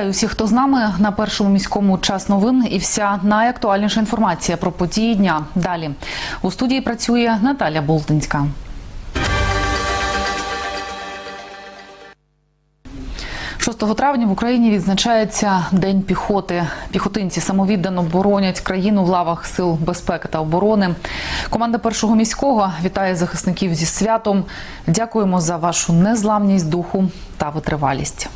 Вітаю усіх, хто з нами на першому міському час новин і вся найактуальніша інформація про події дня. Далі у студії працює Наталя Болтинська. Шостого травня в Україні відзначається День піхоти. Піхотинці самовіддано боронять країну в лавах сил безпеки та оборони. Команда першого міського вітає захисників зі святом. Дякуємо за вашу незламність духу та витривалість.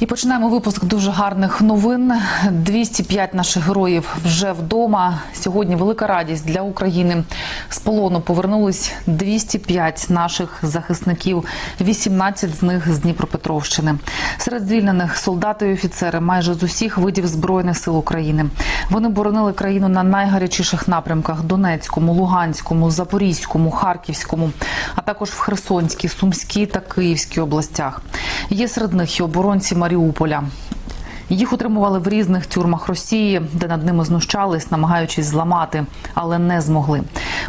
І починаємо випуск дуже гарних новин. 205 наших героїв вже вдома. Сьогодні велика радість для України. З полону повернулись 205 наших захисників, 18 з них з Дніпропетровщини. Серед звільнених солдати і офіцери майже з усіх видів збройних сил України. Вони боронили країну на найгарячіших напрямках: Донецькому, Луганському, Запорізькому, Харківському, а також в Херсонській, Сумській та Київській областях. Є серед них і оборонці Маріуполя. Їх утримували в різних тюрмах Росії, де над ними знущались, намагаючись зламати, але не змогли.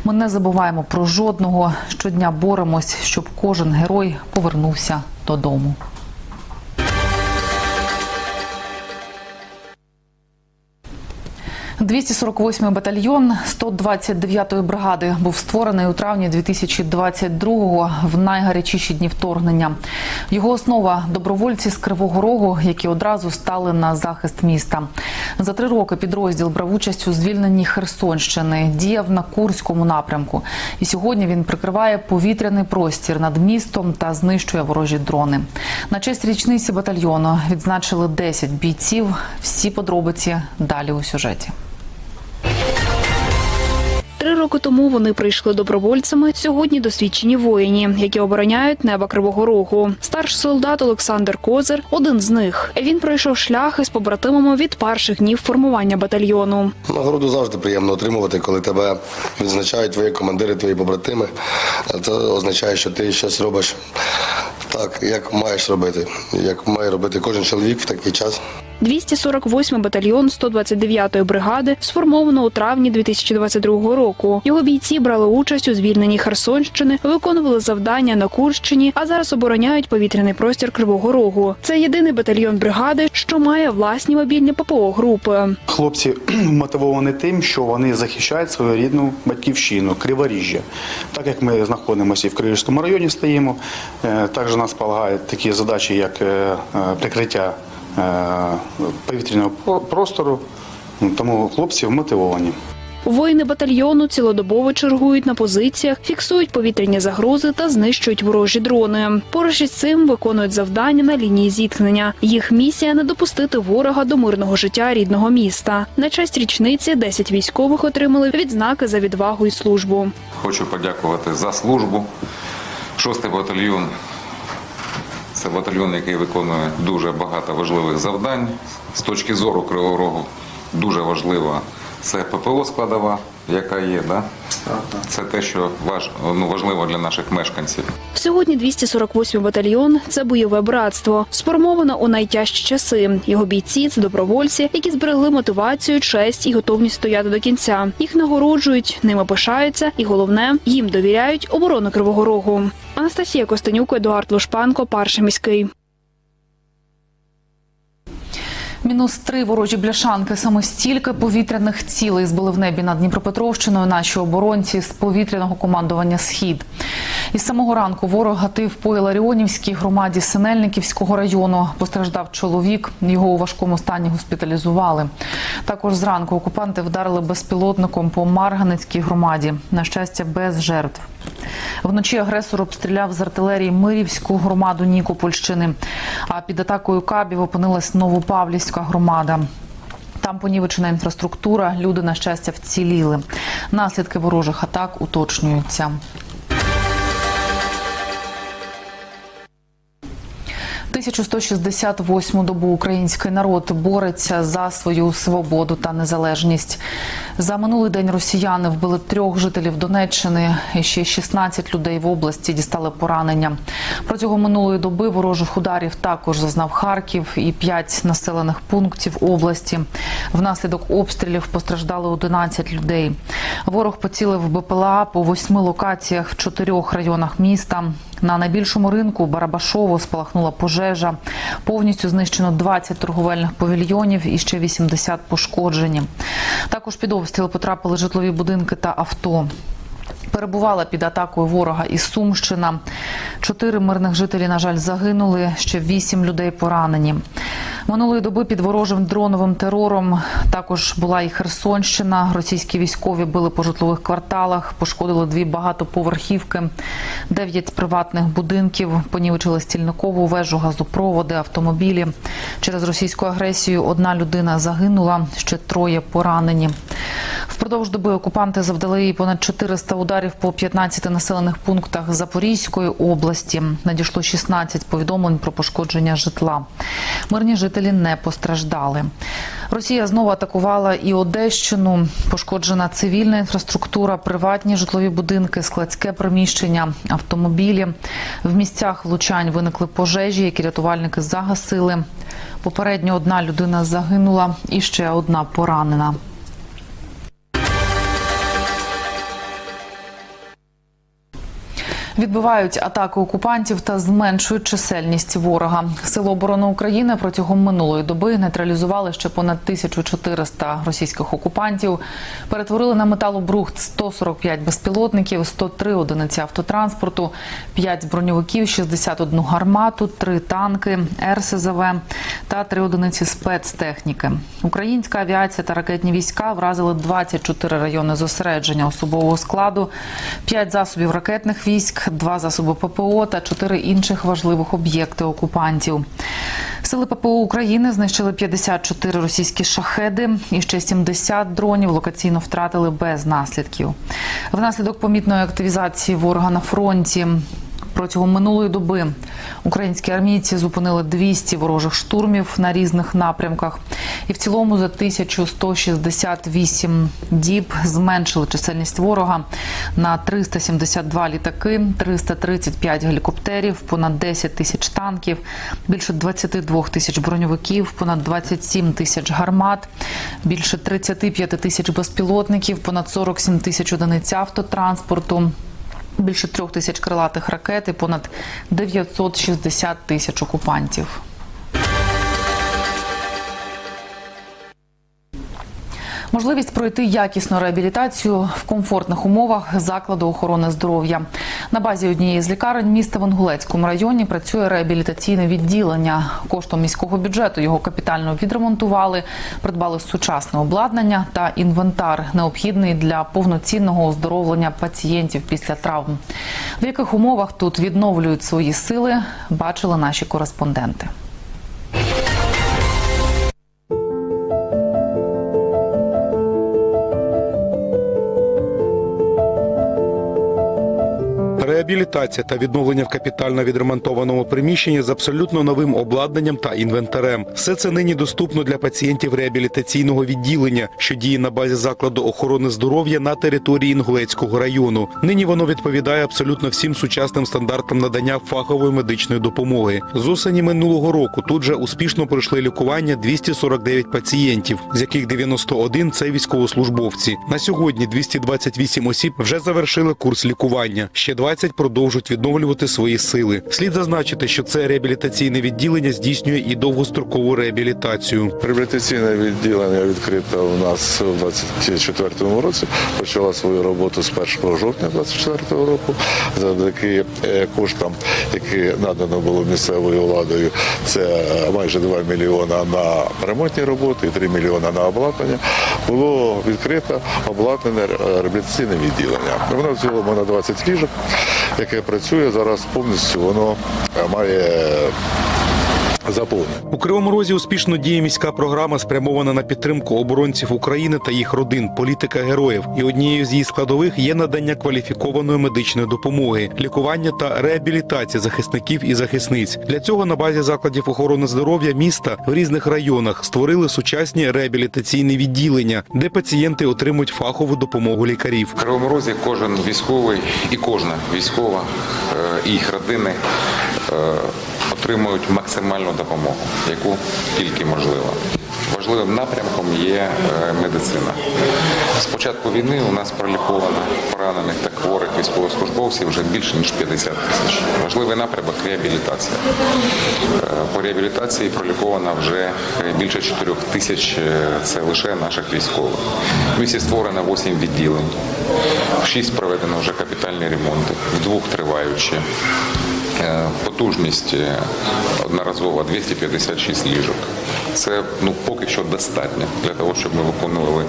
Ми не забуваємо про жодного. Щодня боремось, щоб кожен герой повернувся додому. – 248-й батальйон 129-ї бригади був створений у травні 2022-го в найгарячіші дні вторгнення. Його основа добровольці з Кривого Рогу, які одразу стали на захист міста. За три роки підрозділ брав участь у звільненні Херсонщини, діяв на Курському напрямку. І сьогодні він прикриває повітряний простір над містом та знищує ворожі дрони. На честь річниці батальйону відзначили 10 бійців. Всі подробиці далі у сюжеті. Три роки тому вони прийшли добровольцями. Сьогодні досвідчені воїні, які обороняють неба Кривого Рогу. Старший солдат Олександр Козир один з них. Він пройшов шлях із побратимами від перших днів формування батальйону. Нагороду завжди приємно отримувати, коли тебе відзначають твої командири, твої побратими. Це означає, що ти щось робиш так, як маєш робити, як має робити кожен чоловік в такий час. 248 батальйон 129-ї бригади сформовано у травні 2022 року. Його бійці брали участь у звільненні Херсонщини, виконували завдання на Курщині, а зараз обороняють повітряний простір Кривого Рогу. Це єдиний батальйон бригади, що має власні мобільні ППО групи. Хлопці мотивовані тим, що вони захищають свою рідну батьківщину, Криворіжжя. Так як ми знаходимося і в Криворізькому районі стоїмо, е, також нас полагають такі задачі, як е, е, прикриття повітряного по- простору. Тому хлопці мотивовані. Воїни батальйону цілодобово чергують на позиціях, фіксують повітряні загрози та знищують ворожі дрони. Поруч із цим виконують завдання на лінії зіткнення. Їх місія не допустити ворога до мирного життя рідного міста. На честь річниці 10 військових отримали відзнаки за відвагу і службу. Хочу подякувати за службу. Шостий батальйон це батальйон, який виконує дуже багато важливих завдань. З точки зору Кривого Рогу дуже важлива це ППО складова, яка є. Да? Це те, що важ, ну, важливо для наших мешканців. Сьогодні 248 батальйон це бойове братство, сформовано у найтяжчі часи. Його бійці це добровольці, які зберегли мотивацію, честь і готовність стояти до кінця. Їх нагороджують, ними пишаються, і головне їм довіряють оборону Кривого Рогу. Анастасія Костенюк, Едуард Лушпанко, Перший міський. Мінус три ворожі бляшанки. Саме стільки повітряних цілей збили в небі над Дніпропетровщиною наші оборонці з повітряного командування Схід. Із самого ранку ворог гатив по Іларіонівській громаді Синельниківського району. Постраждав чоловік. Його у важкому стані госпіталізували. Також зранку окупанти вдарили безпілотником по Марганецькій громаді. На щастя, без жертв. Вночі агресор обстріляв з артилерії Мирівську громаду Нікопольщини. А під атакою кабів опинилась Новопавлівська громада. Там понівечена інфраструктура. Люди, на щастя, вціліли. Наслідки ворожих атак уточнюються. – 1168 добу український народ бореться за свою свободу та незалежність. За минулий день росіяни вбили трьох жителів Донеччини. І ще 16 людей в області дістали поранення. Протягом минулої доби ворожих ударів також зазнав Харків і 5 населених пунктів області. Внаслідок обстрілів постраждали 11 людей. Ворог поцілив БПЛА по восьми локаціях в чотирьох районах міста. На найбільшому ринку Барабашово спалахнула пожежа. Повністю знищено 20 торговельних павільйонів і ще 80 пошкоджені. Також під обстріл потрапили житлові будинки та авто. Перебувала під атакою ворога і Сумщина. Чотири мирних жителі, на жаль, загинули. Ще вісім людей поранені. Минулої доби під ворожим дроновим терором також була і Херсонщина. Російські військові били по житлових кварталах, пошкодили дві багатоповерхівки, дев'ять приватних будинків, понівечили стільникову вежу, газопроводи, автомобілі. Через російську агресію одна людина загинула, ще троє поранені. Впродовж доби окупанти завдали понад 400 ударів по 15 населених пунктах Запорізької області. Надійшло 16 повідомлень про пошкодження житла. Мирні жителі не постраждали. Росія знову атакувала і Одещину. Пошкоджена цивільна інфраструктура, приватні житлові будинки, складське приміщення, автомобілі. В місцях влучань виникли пожежі, які рятувальники загасили. Попередньо одна людина загинула і ще одна поранена. Відбивають атаки окупантів та зменшують чисельність ворога. Сили оборони України протягом минулої доби нейтралізували ще понад 1400 російських окупантів. Перетворили на металобрухт 145 безпілотників, 103 одиниці автотранспорту, 5 броньовиків, 61 гармату, 3 танки, РСЗВ та 3 одиниці спецтехніки. Українська авіація та ракетні війська вразили 24 райони зосередження особового складу, 5 засобів ракетних військ, 2 засоби ППО та чотири інших важливих об'єкти окупантів. Сили ППО України знищили 54 російські шахеди і ще 70 дронів локаційно втратили без наслідків. Внаслідок помітної активізації ворога на фронті Протягом минулої доби українські армійці зупинили 200 ворожих штурмів на різних напрямках, і в цілому за 1168 діб зменшили чисельність ворога на 372 літаки, 335 гелікоптерів, понад 10 тисяч танків, більше 22 тисяч броньовиків, понад 27 тисяч гармат, більше 35 тисяч безпілотників, понад 47 тисяч одиниць автотранспорту. Більше трьох тисяч крилатих ракет і понад 960 тисяч окупантів. Можливість пройти якісну реабілітацію в комфортних умовах закладу охорони здоров'я. На базі однієї з лікарень міста в Інгулецькому районі працює реабілітаційне відділення. Коштом міського бюджету його капітально відремонтували, придбали сучасне обладнання та інвентар, необхідний для повноцінного оздоровлення пацієнтів після травм. В яких умовах тут відновлюють свої сили, бачили наші кореспонденти. pero Реабілітація та відновлення в капітально відремонтованому приміщенні з абсолютно новим обладнанням та інвентарем. Все це нині доступно для пацієнтів реабілітаційного відділення, що діє на базі закладу охорони здоров'я на території Інгулецького району. Нині воно відповідає абсолютно всім сучасним стандартам надання фахової медичної допомоги. З осені минулого року тут же успішно пройшли лікування 249 пацієнтів, з яких 91 – це військовослужбовці. На сьогодні 228 осіб вже завершили курс лікування. Ще 20 продовжують відновлювати свої сили. Слід зазначити, що це реабілітаційне відділення здійснює і довгострокову реабілітацію. Реабілітаційне відділення відкрите у нас у 2024 році. Почало свою роботу з 1 жовтня 2024 року. Завдяки е, коштам, які надано було місцевою владою, це майже 2 мільйона на ремонтні роботи і 3 мільйона на обладнання. Було відкрито обладнане реабілітаційне відділення. Воно в цілому на 20 ліжок, яке працює зараз повністю. Воно має заповнені. У Кривому Розі успішно діє міська програма, спрямована на підтримку оборонців України та їх родин, політика героїв. І однією з її складових є надання кваліфікованої медичної допомоги, лікування та реабілітація захисників і захисниць. Для цього на базі закладів охорони здоров'я міста в різних районах створили сучасні реабілітаційні відділення, де пацієнти отримують фахову допомогу лікарів. В Кривому Розі кожен військовий і кожна військова е, і їх родини е, отримують максимальну допомогу, яку тільки можливо. Важливим напрямком є е, медицина. З початку війни у нас проліковано поранених та хворих військовослужбовців вже більше ніж 50 тисяч. Важливий напрямок реабілітація. Е, По реабілітації проліковано вже більше 4 тисяч. е, Це лише наших військових. В місті створено 8 відділень. В 6 проведено вже капітальні ремонти, в двох триваючі. Е, Потужність е, одноразова 256 ліжок. Це ну поки що достатньо для того, щоб ми виконували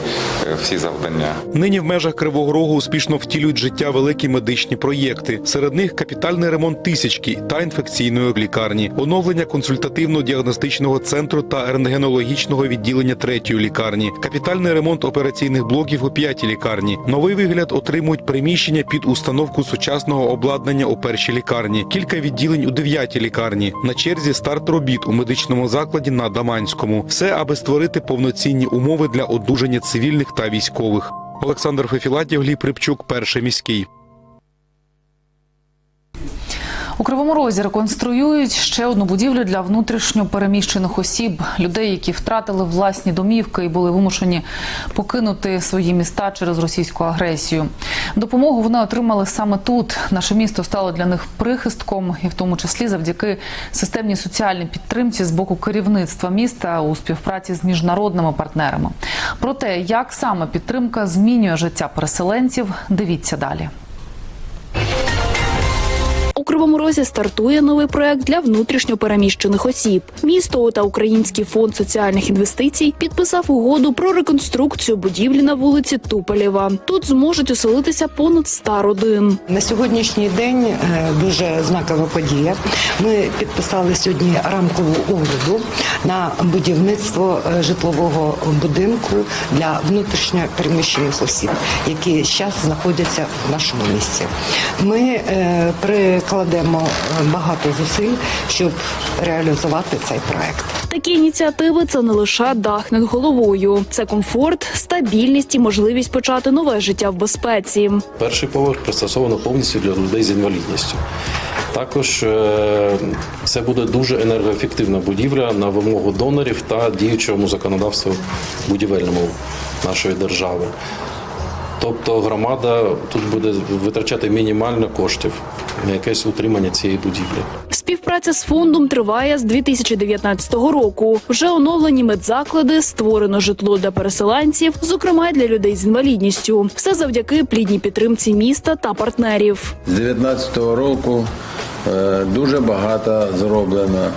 е, всі завдання. Нині в межах Кривого Рогу успішно втілюють життя великі медичні проєкти. Серед них капітальний ремонт тисячки та інфекційної лікарні, оновлення консультативно-діагностичного центру та рентгенологічного відділення третьої лікарні, капітальний ремонт операційних блоків у п'ятій лікарні. Новий вигляд отримують приміщення під установку сучасного обладнання у першій лікарні, кілька відділень у дев'ятій лікарні. На черзі старт робіт у медичному закладі на Даманському. Все, аби створити повноцінні умови для одужання цивільних та військових. Олександр Фефілатів, Гліб Рибчук, перший міський. У Кривому Розі реконструюють ще одну будівлю для внутрішньо переміщених осіб, людей, які втратили власні домівки і були вимушені покинути свої міста через російську агресію. Допомогу вони отримали саме тут. Наше місто стало для них прихистком, і в тому числі завдяки системній соціальній підтримці з боку керівництва міста у співпраці з міжнародними партнерами. Про те, як саме підтримка змінює життя переселенців, дивіться далі. Кривому Розі стартує новий проект для внутрішньо переміщених осіб. Місто та Український фонд соціальних інвестицій підписав угоду про реконструкцію будівлі на вулиці Туполєва. Тут зможуть оселитися понад 100 родин. На сьогоднішній день е, дуже знакова подія. Ми підписали сьогодні рамкову угоду на будівництво е, житлового будинку для внутрішньо переміщених осіб, які зараз знаходяться в нашому місті. Ми е, прикладемо е, багато зусиль, щоб реалізувати цей проект. Такі ініціативи це не лише дах над головою, це комфорт, стабільність і можливість почати нове життя в безпеці. Перший поверх пристосовано повністю для людей з інвалідністю. Також е, це буде дуже енергоефективна будівля на вимогу донорів та діючому законодавству будівельному нашої держави. Тобто громада тут буде витрачати мінімально коштів на якесь утримання цієї будівлі. Співпраця з фондом триває з 2019 року. Вже оновлені медзаклади, створено житло для переселенців, зокрема й для людей з інвалідністю. Все завдяки плідній підтримці міста та партнерів. З 19-го року е, дуже багато зроблено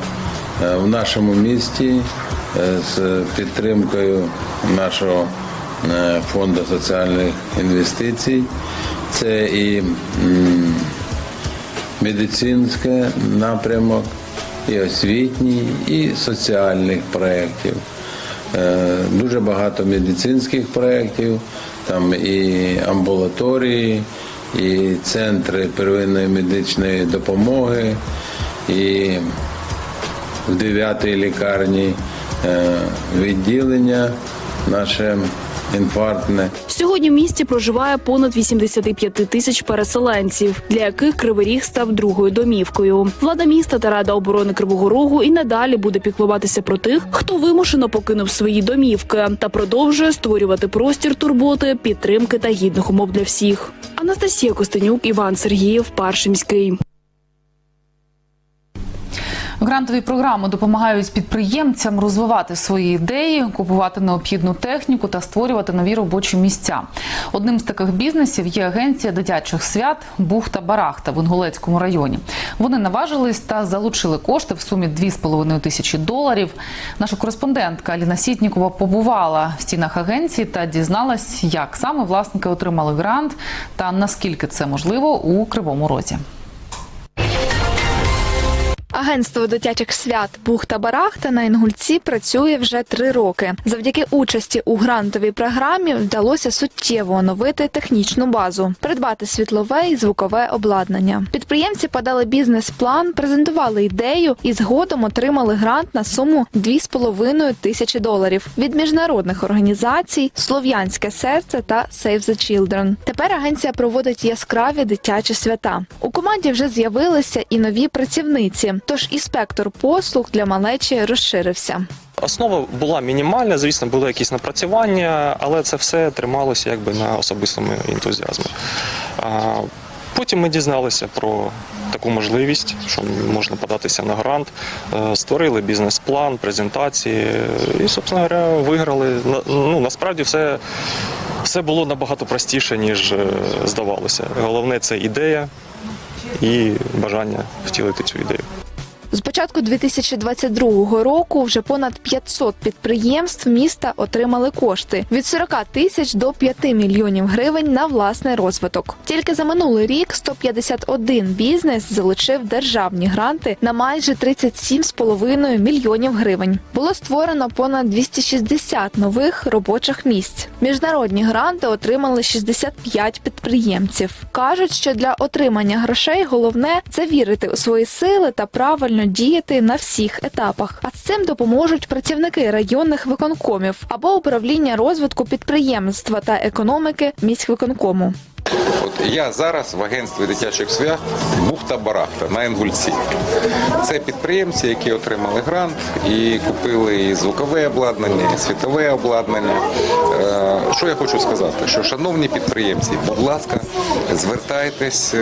е, в нашому місті е, з підтримкою нашого фонду соціальних інвестицій. Це і медицинський напрямок, і освітній, і соціальних проєктів. Е, Дуже багато медицинських проєктів, там і амбулаторії, і центри первинної медичної допомоги, і в 9-й лікарні е, відділення наше інфарктне. Сьогодні в місті проживає понад 85 тисяч переселенців, для яких Кривий Ріг став другою домівкою. Влада міста та Рада оборони Кривого Рогу і надалі буде піклуватися про тих, хто вимушено покинув свої домівки, та продовжує створювати простір турботи, підтримки та гідних умов для всіх. Анастасія Костенюк, Іван Сергіїв, Перший міський. Грантові програми допомагають підприємцям розвивати свої ідеї, купувати необхідну техніку та створювати нові робочі місця. Одним з таких бізнесів є агенція дитячих свят Бухта Барахта в Інгулецькому районі. Вони наважились та залучили кошти в сумі 2,5 тисячі доларів. Наша кореспондентка Аліна Сітнікова побувала в стінах агенції та дізналась, як саме власники отримали грант та наскільки це можливо у Кривому Розі. Агентство дитячих свят Бухта Барахта на Інгульці працює вже три роки. Завдяки участі у грантовій програмі вдалося суттєво оновити технічну базу, придбати світлове і звукове обладнання. Підприємці подали бізнес-план, презентували ідею і згодом отримали грант на суму 2,5 тисячі доларів від міжнародних організацій Слов'янське серце та Save the Children. Тепер агенція проводить яскраві дитячі свята. У команді вже з'явилися і нові працівниці, тож і спектр послуг для малечі розширився. Основа була мінімальна, звісно, були якісь напрацювання, але це все трималося якби на особистому ентузіазмі. Потім ми дізналися про таку можливість, що можна податися на грант, е, створили бізнес-план, презентації і, собственно говоря, виграли. Ну, насправді все, все було набагато простіше, ніж е, здавалося. Головне це ідея і бажання втілити цю ідею. З початку 2022 року вже понад 500 підприємств міста отримали кошти від 40 тисяч до 5 мільйонів гривень на власний розвиток. Тільки за минулий рік 151 бізнес залучив державні гранти на майже 37,5 мільйонів гривень. Було створено понад 260 нових робочих місць. Міжнародні гранти отримали 65 підприємців. кажуть, що для отримання грошей головне це вірити у свої сили та правильно діяти на всіх етапах. А з цим допоможуть працівники районних виконкомів або управління розвитку підприємства та економіки міськвиконкому. От я зараз в агентстві дитячих свят Бухта Барахта на Інгульці. Це підприємці, які отримали грант і купили і звукове обладнання, і світове обладнання. Е, Що я хочу сказати? Що, шановні підприємці, будь ласка, звертайтесь е,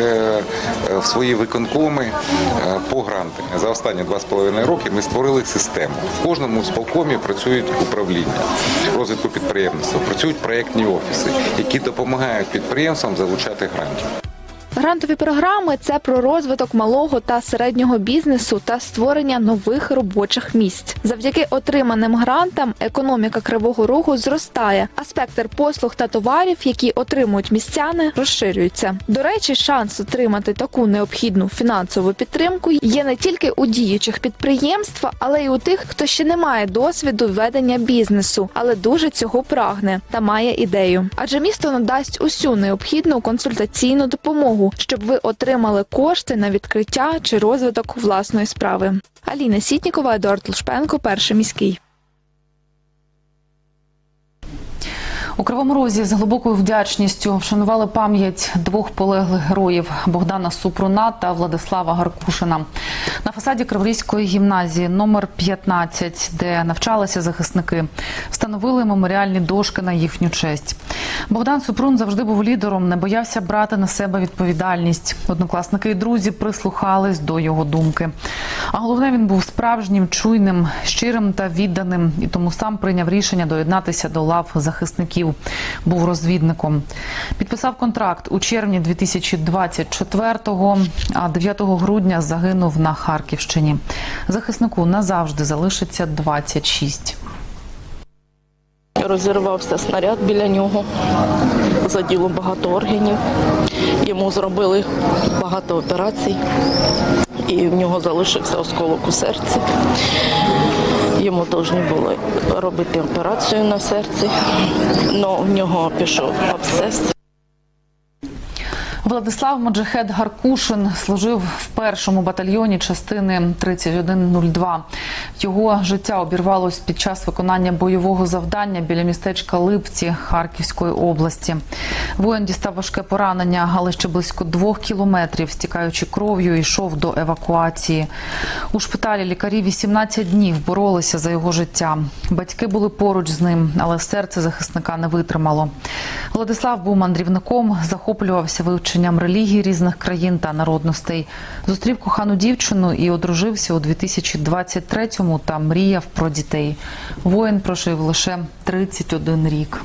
е, в свої виконкоми е, по гранти. За останні два з половиною роки ми створили систему. В кожному сполкомі працюють управління розвитку підприємництва, працюють проєктні офіси, які допомагають підприємствам залучати грантів. Грантові програми це про розвиток малого та середнього бізнесу та створення нових робочих місць. Завдяки отриманим грантам економіка кривого рогу зростає, а спектр послуг та товарів, які отримують містяни, розширюється. До речі, шанс отримати таку необхідну фінансову підтримку є не тільки у діючих підприємств, але й у тих, хто ще не має досвіду ведення бізнесу, але дуже цього прагне та має ідею. Адже місто надасть усю необхідну консультаційну допомогу, щоб ви отримали кошти на відкриття чи розвиток власної справи. Аліна Сітнікова, Едуард Лушпенко, перший міський. У Кривому Розі з глибокою вдячністю вшанували пам'ять двох полеглих героїв Богдана Супруна та Владислава Гаркушина. На фасаді Криворізької гімназії номер 15, де навчалися захисники, встановили меморіальні дошки на їхню честь. Богдан Супрун завжди був лідером, не боявся брати на себе відповідальність. Однокласники і друзі прислухались до його думки. А головне, він був справжнім, чуйним, щирим та відданим, і тому сам прийняв рішення доєднатися до лав захисників. Був розвідником. Підписав контракт у червні 2024-го, а 9 грудня загинув на Харківщині. Захиснику назавжди залишиться 26. Розірвався снаряд біля нього, заділо багато органів. Йому зробили багато операцій, і в нього залишився осколок у серці. Йому повинні були робити операцію на серці, але в нього пішов абсцес. Владислав Моджахед Гаркушин служив в першому батальйоні частини 3102. Його життя обірвалось під час виконання бойового завдання біля містечка Липці Харківської області. Воїн дістав важке поранення, але ще близько двох кілометрів, стікаючи кров'ю, йшов до евакуації. У шпиталі лікарі 18 днів боролися за його життя. Батьки були поруч з ним, але серце захисника не витримало. Владислав був мандрівником, захоплювався вивченням релігій різних країн та народностей. Зустрів кохану дівчину і одружився у 2023-му та мріяв про дітей. Воїн прожив лише 31 рік.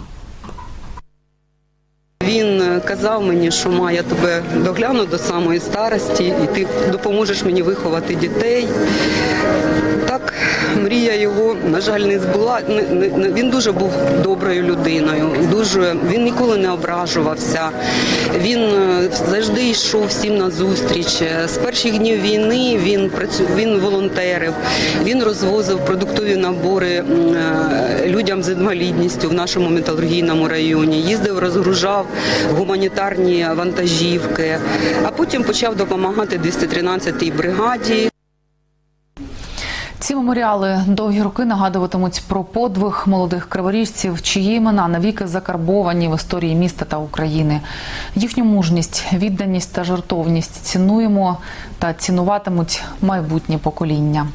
Він казав мені, що ма, тебе догляну до самої старості, і ти допоможеш мені виховати дітей. Так, мрія його, на жаль, не збула. Він дуже був доброю людиною. Дуже він ніколи не ображувався. Він е, завжди йшов всім на зустріч. Е, З перших днів війни він працю... він волонтерив, він розвозив продуктові набори е, людям з інвалідністю в нашому металургійному районі. Їздив, розгружав гуманітарні вантажівки, а потім почав допомагати 213-й бригаді. Ці меморіали довгі роки нагадуватимуть про подвиг молодих криворіжців, чиї імена навіки закарбовані в історії міста та України. Їхню мужність, відданість та жертовність цінуємо та цінуватимуть майбутні покоління.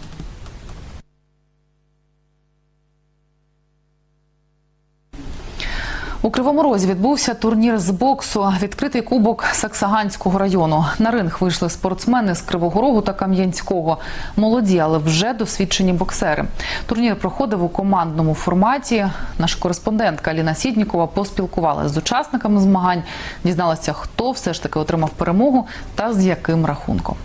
У Кривому Розі відбувся турнір з боксу. Відкритий кубок Саксаганського району. На ринг вийшли спортсмени з Кривого Рогу та Кам'янського. Молоді, але вже досвідчені боксери. Турнір проходив у командному форматі. Наша кореспондентка Аліна Сіднікова поспілкувалася з учасниками змагань, дізналася, хто все ж таки отримав перемогу та з яким рахунком.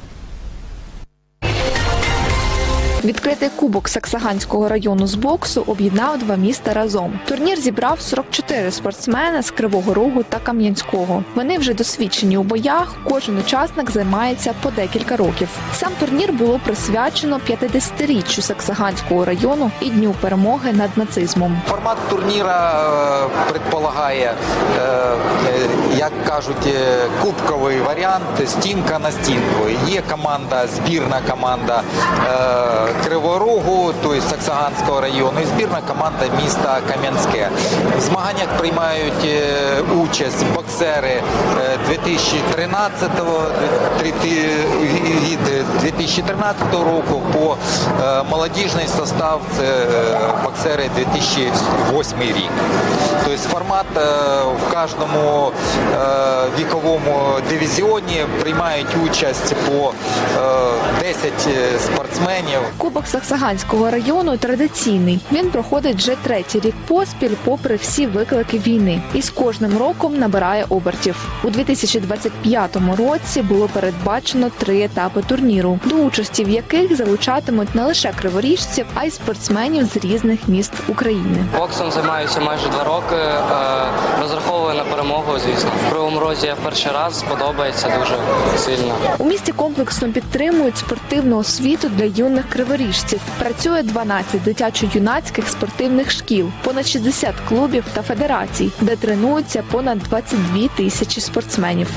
Відкритий кубок Саксаганського району з боксу об'єднав два міста разом. Турнір зібрав 44 спортсмени з Кривого Рогу та Кам'янського. Вони вже досвідчені у боях. Кожен учасник займається по декілька років. Сам турнір було присвячено 50-річчю Саксаганського району і дню перемоги над нацизмом. Формат турніра е, предполагає, е, як кажуть, е, кубковий варіант стінка на стінку. Є команда, збірна команда е, Кривого Рогу, тобто Саксаганського району, і збірна команда міста Кам'янське. В змаганнях приймають е, участь боксери е, 2013-го, від 2013 року по е, молодіжний состав це е, боксери 2008 рік. Тобто формат е, в кожному е, віковому дивізіоні приймають участь по е, 10 спортсменів. Кубок Саксаганського району традиційний. Він проходить вже третій рік поспіль, попри всі виклики війни, і з кожним роком набирає обертів. У 2025 році було передбачено три етапи турніру, до участі в яких залучатимуть не лише криворіжців, а й спортсменів з різних міст України. Боксом займаюся майже два роки. Е, Розраховую на перемогу, звісно. В Кривому розі я перший раз сподобається дуже сильно. У місті комплексно підтримують спортивну освіту для юних криворіжців. Працює 12 дитячо-юнацьких спортивних шкіл, понад 60 клубів та федерацій, де тренуються понад 22 тисячі спортсменів.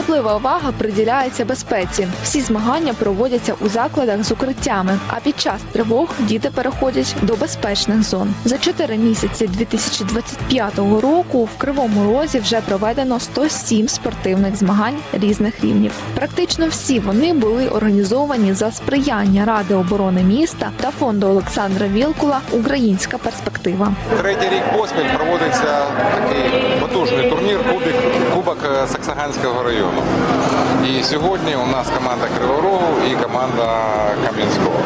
Особлива увага приділяється безпеці. Всі змагання проводяться у закладах з укриттями. А під час тривог діти переходять до безпечних зон. За чотири місяці 2025 року в Кривому Розі вже проведено 107 спортивних змагань різних рівнів. Практично всі вони були організовані за сприяння Ради оборони міста та фонду Олександра Вілкула Українська перспектива. Третій рік поспіль проводиться такий потужний турнір Кубик, Кубок е, Саксаганського району. І сьогодні у нас команда Кривого Рогу і команда Кам'янського.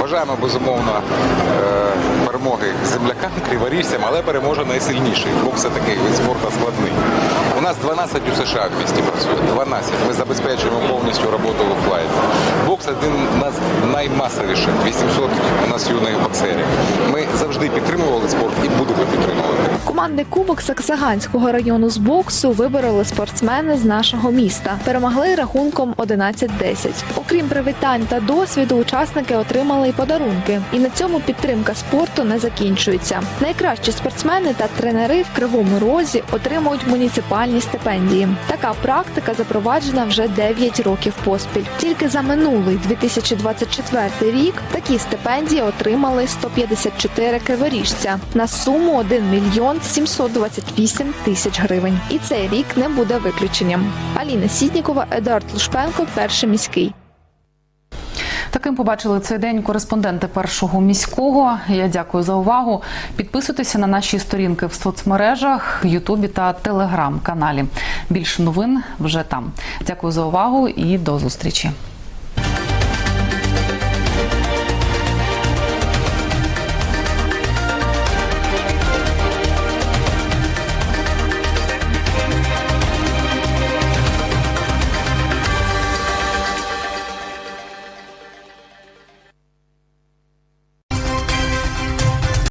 Бажаємо безумовно е, перемоги землякам, криворіжцям, але переможе найсильніший. Бокс це такий вид спорту складний. У нас 12 у США в місті працює. 12. Ми забезпечуємо повністю роботу в офлайн. Бокс один з наймасовіших. 800 у нас юних боксерів. Ми завжди підтримували спорт і будемо підтримувати. Команди Кубок Саксаганського району з боксу вибороли спортсмени з нашого міста. Перемогли рахунком 11-10. Окрім привітань та досвіду, учасники отримали й подарунки. І на цьому підтримка спорту не закінчується. Найкращі спортсмени та тренери в Кривому Розі отримують муніципальні стипендії. Така практика запроваджена вже 9 років поспіль. Тільки за минулий 2024 рік такі стипендії отримали 154 криворіжця на суму 1 мільйон 728 тисяч гривень. І цей рік не буде виключенням. Аліна Сіднікова, Едуард Лушпенко, перший міський. Таким побачили цей день кореспонденти першого міського. Я дякую за увагу. Підписуйтеся на наші сторінки в соцмережах, Ютубі та Телеграм-каналі. Більше новин вже там. Дякую за увагу і до зустрічі.